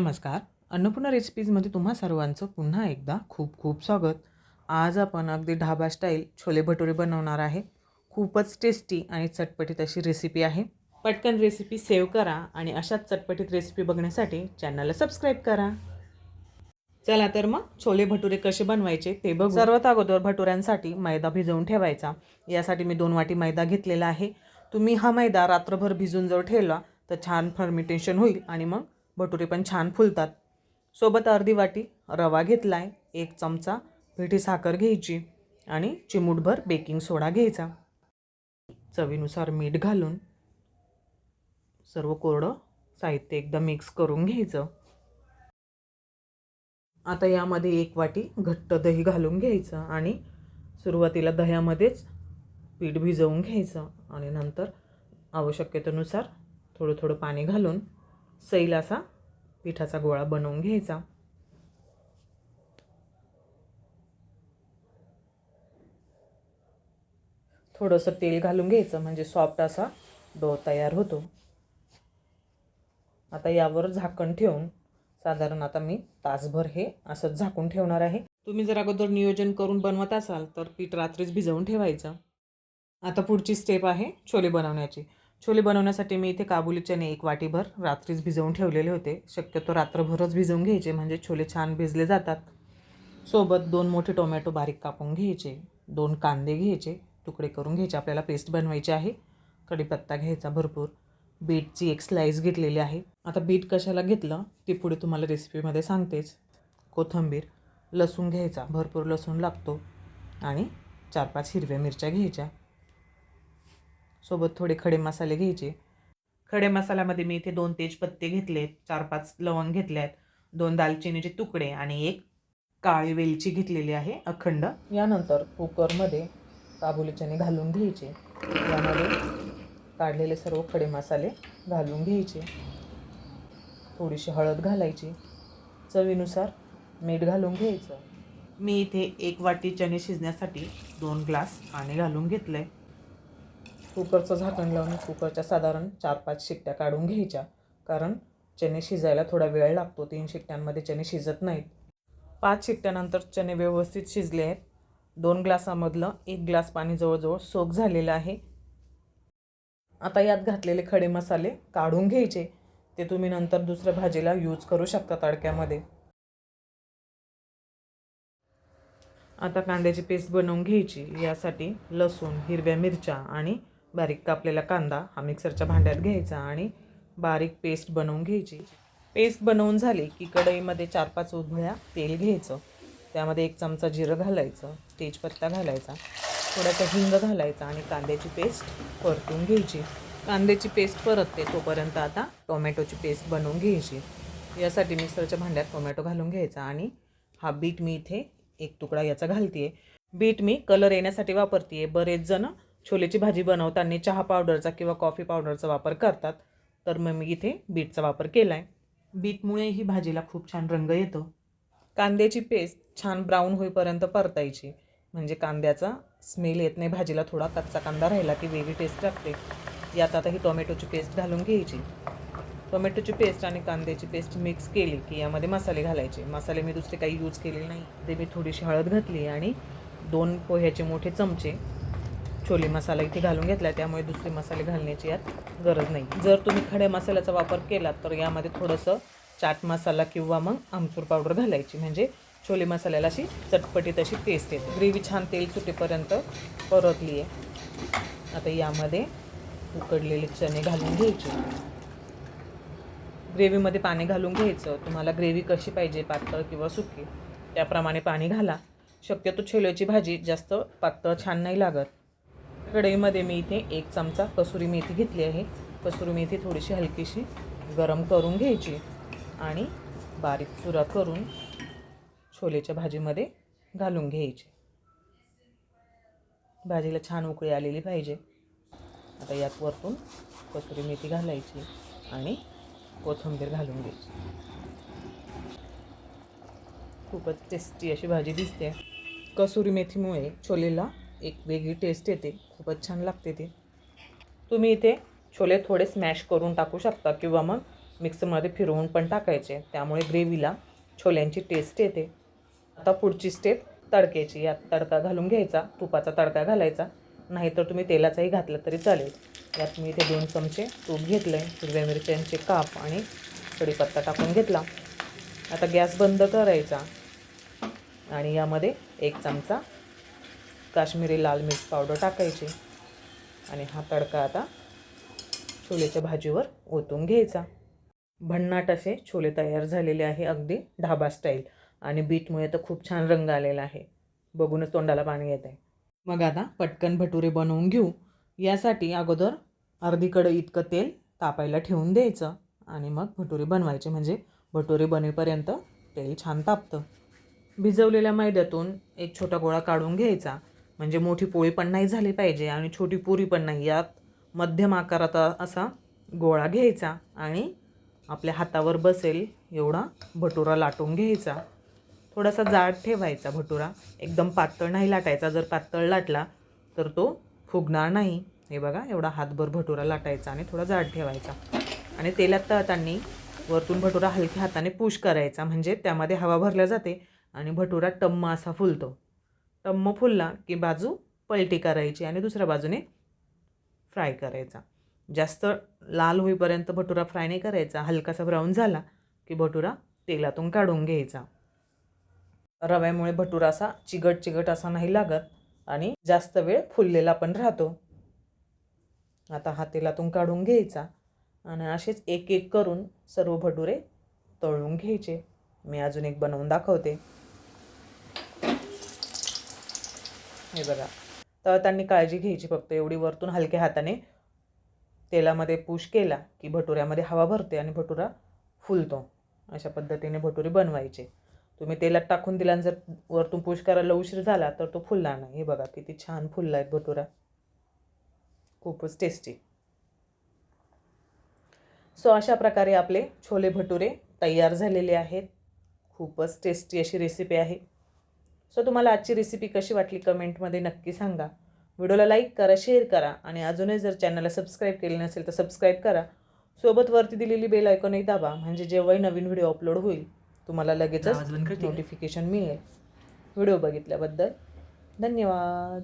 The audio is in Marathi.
नमस्कार. अन्नपूर्णा रेसिपीजमध्ये तुम्हा सर्वांचं पुन्हा एकदा खूप खूप स्वागत. आज आपण अगदी ढाबा स्टाईल छोले भटुरे बनवणार आहे. खूपच टेस्टी आणि चटपटीत अशी रेसिपी आहे. पटकन रेसिपी सेव्ह करा आणि अशाच चटपटीत रेसिपी बघण्यासाठी चॅनलला सबस्क्राईब करा. चला तर मग छोले भटुरे कसे बनवायचे ते बघ. सर्वात अगोदर भटुऱ्यांसाठी मैदा भिजवून ठेवायचा. यासाठी मी दोन वाटी मैदा घेतलेला आहे. तुम्ही हा मैदा रात्रभर भिजून जर ठेवला तर छान फर्मिटेशन होईल आणि मग भटुरे पण छान फुलतात. सोबत अर्धी वाटी रवा घेतला आहे एक चमचा पिठी साखर घ्यायची आणि चिमूटभर बेकिंग सोडा घ्यायचा. चवीनुसार मीठ घालून सर्व कोरडं साहित्य एकदम मिक्स करून घ्यायचं. आता यामध्ये एक वाटी घट्ट दही घालून घ्यायचं आणि सुरुवातीला दह्यामध्येच पीठ भिजवून घ्यायचं आणि नंतर आवश्यकतेनुसार थोडं थोडं पाणी घालून सैल असा पिठाचा गोळा बनवून घ्यायचा. थोडंसं तेल घालून घ्यायचं म्हणजे सॉफ्ट असा डो तयार होतो. आता यावर झाकण ठेवून साधारण आता मी तासभर हे असंच झाकून ठेवणार आहे. तुम्ही जर अगोदर नियोजन करून बनवत असाल तर पीठ रात्रीच भिजवून ठेवायचं. आता पुढची स्टेप आहे छोले बनवण्याची. छोले बनवण्यासाठी मी इथे काबुली चणे एक वाटीभर रात्रीच भिजवून ठेवलेले होते. शक्यतो रात्रभरच भिजवून घ्यायचे म्हणजे छोले छान भिजले जातात. सोबत दोन मोठे टोमॅटो बारीक कापून घ्यायचे दोन कांदे घ्यायचे तुकडे करून घ्यायचे. आपल्याला पेस्ट बनवायची आहे. कढीपत्ता घ्यायचा भरपूर. बीटची एक स्लाईस घेतलेली आहे. आता बीट कशाला घेतलं ती पुढे तुम्हाला रेसिपीमध्ये सांगतेच. कोथिंबीर लसूण घ्यायचा. भरपूर लसूण लागतो. आणि चार पाच हिरव्या मिरच्या घ्यायच्या. सोबत थोडे खडे मसाले घ्यायचे. खडे मसाल्यामध्ये मी इथे दोन तेजपत्ते घेतलेत चार पाच लवंग घेतले आहेत दोन दालचिनीचे तुकडे आणि एक काळी वेलची घेतलेली आहे अखंड. यानंतर कुकरमध्ये काबुली चणे घालून घ्यायचे. यामध्ये काढलेले सर्व खडे मसाले घालून घ्यायचे. थोडीशी हळद घालायची. चवीनुसार मीठ घालून घ्यायचं. मी इथे एक वाटी चणे शिजण्यासाठी दोन ग्लास पाणी घालून घेतलं आहे कुकरचं झाकण लावून कुकरच्या साधारण चार पाच शिट्ट्या काढून घ्यायच्या. कारण चणे शिजायला थोडा वेळ लागतो. तीन शिट्ट्यांमध्ये चणे शिजत नाहीत. पाच शिट्ट्यानंतर चणे व्यवस्थित शिजले आहेत. दोन ग्लासामधलं एक ग्लास पाणी जवळजवळ सोक झालेलं आहे. आता यात घातलेले खडे मसाले काढून घ्यायचे. ते तुम्ही नंतर दुसऱ्या भाजीला यूज करू शकता तडक्यामध्ये. आता कांद्याची पेस्ट बनवून घ्यायची. यासाठी लसूण हिरव्या मिरच्या आणि बारीक कापलेला कांदा हा मिक्सरच्या भांड्यात घ्यायचा आणि बारीक पेस्ट बनवून घ्यायची. पेस्ट बनवून झाली की कढईमध्ये चार पाच उभळ्या तेल घ्यायचं. त्यामध्ये एक चमचा जिरं घालायचं तेजपत्ता घालायचा थोडासा हिंग घालायचा आणि कांद्याची पेस्ट परतून घ्यायची. कांद्याची पेस्ट परतते तोपर्यंत आता टोमॅटोची पेस्ट बनवून घ्यायची. यासाठी मिक्सरच्या भांड्यात टोमॅटो घालून घ्यायचा आणि हा बीट मी इथे एक तुकडा याचा घालते बीट मी कलर येण्यासाठी वापरते बरेच जण छोलेची भाजी बनवताना चहा पावडरचा किंवा कॉफी पावडरचा वापर करतात. तर मग मी इथे बीटचा वापर केला आहे बीटमुळे ही भाजीला खूप छान रंग येतो. कांद्याची पेस्ट छान ब्राऊन होईपर्यंत परतायची. म्हणजे कांद्याचा स्मेल येत नाही भाजीला थोडा कच्चा कांदा राहिला की वेगळी टेस्ट लागते. यात आता ही टोमॅटोची पेस्ट घालून घ्यायची. टोमॅटोची पेस्ट आणि कांद्याची पेस्ट मिक्स केली की यामध्ये मसाले घालायचे. मसाले मी दुसरे काही यूज केलेले नाही. ते मी थोडीशी हळद घातली आणि दोन पोह्याचे मोठे चमचे छोले मसाला इथे घालून घेतला त्यामुळे दुसरे मसाले घालण्याची यात गरज नाही. जर तुम्ही खड्या मसाल्याचा वापर केला तर यामध्ये थोडंसं चाट मसाला किंवा मग आमचूर पावडर घालायची. म्हणजे छोले मसाल्याला अशी चटपटीत अशी टेस्ट येते. ग्रेव्ही छान तेल सुटेपर्यंत परतली आहे. आता यामध्ये उकडलेले चणे घालून घ्यायचे. ग्रेव्हीमध्ये पाणी घालून घ्यायचं. तुम्हाला ग्रेव्ही कशी पाहिजे पातळ किंवा सुकी त्याप्रमाणे पाणी घाला. शक्यतो छोल्याची भाजी जास्त पातळ छान नाही लागत. कढईमध्ये मी इथे एक चमचा कसुरी मेथी घेतली आहे. कसुरी मेथी थोडीशी हलकीशी गरम करून घ्यायची आणि बारीक चुरा करून छोलेच्या भाजीमध्ये घालून घ्यायची. भाजीला छान उकळी आलेली पाहिजे. आता यात वरतून कसुरी मेथी घालायची आणि कोथिंबीर घालून घ्यायची. खूपच टेस्टी अशी भाजी दिसते. कसुरी मेथीमुळे छोलेला एक वेगळी टेस्ट येते. खूपच छान लागते ती. तुम्ही इथे छोले थोडे स्मॅश करून टाकू शकता किंवा मग मिक्सरमध्ये फिरवून पण टाकायचे. त्यामुळे ग्रेव्हीला छोल्यांची टेस्ट येते. आता पुढची स्टेप तडक्याची यात तडका घालून घ्यायचा तुपाचा तडका घालायचा. नाहीतर तुम्ही तेलाचाही घातला तरी चालेल. यात मी इथे दोन चमचे तूप घेतलं आहे हिरव्या मिरच्यांचे काप आणि कढीपत्ता टाकून घेतला. आता गॅस बंद करायचा आणि यामध्ये एक चमचा काश्मीरी लाल मिर्च पावडर टाकायची. आणि हा तडका आता छोलेच्या भाजीवर ओतून घ्यायचा. भन्नाट असे छोले तयार झालेले आहे अगदी ढाबा स्टाईल आणि बीटमुळे तर खूप छान रंग आलेला आहे. बघूनच तोंडाला पाणी येत आहे मग आता पटकन भटुरे बनवून घेऊ. यासाठी अगोदर अर्धी इतकं तेल तापायला ठेवून द्यायचं. आणि मग भटुरे बनवायचे. म्हणजे भटुरे बनेपर्यंत तेल छान तापतं. भिजवलेल्या मैद्यातून एक छोटा गोळा काढून घ्यायचा. म्हणजे मोठी पोळी पण नाही झाली पाहिजे आणि छोटी पुरी पण नाही. यात मध्यम आकाराचा असा गोळा घ्यायचा आणि आपल्या हातावर बसेल एवढा भटुरा लाटून घ्यायचा. थोडासा जाड ठेवायचा भटुरा. एकदम पातळ नाही लाटायचा. जर पातळ लाटला तर तो फुगणार नाही. हे बघा एवढा हातभर भटुरा लाटायचा आणि थोडा जाड ठेवायचा. आणि तेलात तळताना वरतून भटुरा हलक्या हाताने पुश करायचा. म्हणजे त्यामध्ये हवा भरल्या जाते आणि भटुरा टम्म असा फुलतो. टम्म फुलला की बाजू पलटी करायची आणि दुसऱ्या बाजूने फ्राय करायचा. जास्त लाल होईपर्यंत भटुरा फ्राय नाही करायचा. हलकासा ब्राऊन झाला की भटुरा तेलातून काढून घ्यायचा. रव्यामुळे भटुरा असा चिगट चिगट असा नाही लागत आणि जास्त वेळ फुललेला पण राहतो. आता हा तेलातून काढून घ्यायचा आणि असेच एक एक करून सर्व भटुरे तळून घ्यायचे. मी अजून एक बनवून दाखवते. हे बघा. तळताना काळजी घ्यायची फक्त एवढी वरतून हलक्या हाताने तेलामध्ये पुश केला की भटुऱ्यामध्ये हवा भरते आणि भटुरा फुलतो. अशा पद्धतीने भटुरे बनवायचे. तुम्ही तेलात टाकून दिला आणि जर वरतून पुश करायला उशीर झाला तर तो फुलणार नाही. हे बघा किती छान फुलला आहेत भटुरा. खूपच टेस्टी सो अशा प्रकारे आपले छोले भटुरे तयार झालेले आहेत. खूपच टेस्टी अशी रेसिपी आहे. सो तुम्हाला आजची रेसिपी कशी वाटली कमेंटमध्ये नक्की सांगा. व्हिडिओला लाईक करा शेअर करा आणि अजूनही जर चॅनलला सबस्क्राईब केले नसेल तर सबस्क्राईब करा. सोबत वरती दिलेली बेल ऐकूनही दाबा म्हणजे जेव्हाही नवीन व्हिडिओ अपलोड होईल तुम्हाला लगेचच नोटिफिकेशन मिळेल. व्हिडिओ बघितल्याबद्दल धन्यवाद.